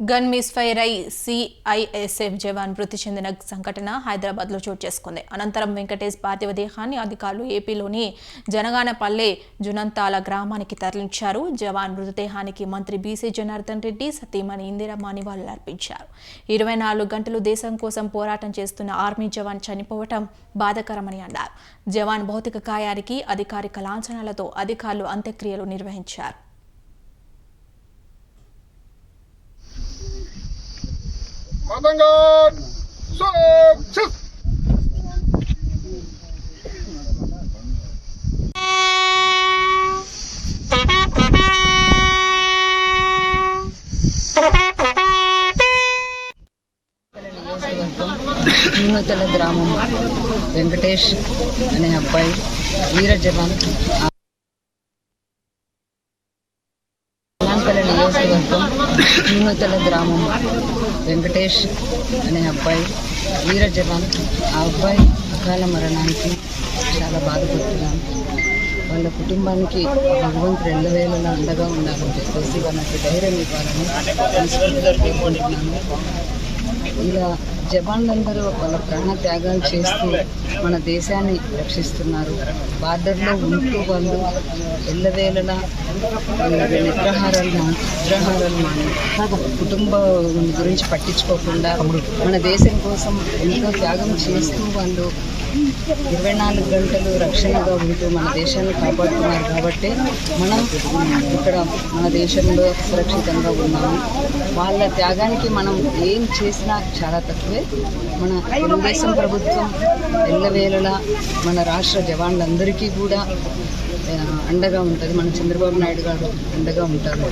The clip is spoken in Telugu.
గన్ మిస్ఫైర్ అయి సిఐఎస్ఎఫ్ జవాన్ మృతి చెందిన సంఘటన హైదరాబాద్లో చోటు చేసుకుంది. అనంతరం వెంకటేష్ పార్థివ దేహాన్ని అధికారులు ఏపీలోని జనగానపల్లె జునంతాల గ్రామానికి తరలించారు. జవాన్ మృతదేహానికి మంత్రి బీసీ జనార్దన్ రెడ్డి సతీమణి ఇందిరమ్మ నివాళులర్పించారు ఇరవై నాలుగు గంటలు దేశం కోసం పోరాటం చేస్తున్న ఆర్మీ జవాన్ చనిపోవటం బాధకరమని అన్నారు. జవాన్ భౌతిక కాయానికి అధికారిక లాంఛనాలతో అధికారులు అంత్యక్రియలు నిర్వహించారు. Matangan! Success! నియోజకవర్గం గ్రామం వెంకటేష్ అనే అబ్బాయి వీర జవాన్ అలంకల నియోజకవర్గం నియోజకల గ్రామం. వెంకటేష్ అనే అబ్బాయి వీర జవాన్. ఆ అబ్బాయి అకాల మరణానికి చాలా బాధపడుతున్నాను వాళ్ళ కుటుంబానికి భగవంతుడు ఎల్లవేళలా అండగా ఉండాలని చెప్పేసి వాళ్ళకి ధైర్యం ఇవ్వాలని ఇలా జవాన్లందరూ వాళ్ళ ప్రాణ త్యాగాలు చేస్తూ మన దేశాన్ని రక్షిస్తున్నారు. బార్డర్లో ఉంటూ వాళ్ళు ఎల్లవేళలా వాళ్ళ నిద్రాహారాలు నిద్రాహారాలు మాని కుటుంబ గురించి పట్టించుకోకుండా మన దేశం కోసం ఎంతో త్యాగం చేస్తూ వాళ్ళు ఇరవై నాలుగు గంటలు రక్షణగా ఉంటూ మన దేశాన్ని కాపాడుతున్నారు కాబట్టి మనం ఇక్కడ మన దేశంలో సురక్షితంగా ఉన్నాము. వాళ్ళ త్యాగానికి మనం ఏం చేసినా చాలా తక్కువే. మన తెలుగుదేశం ప్రభుత్వం ఎల్లవేళలా మన రాష్ట్ర జవాన్లందరికీ కూడా అండగా ఉంటుంది. మన చంద్రబాబు నాయుడు గారు అండగా ఉంటారు.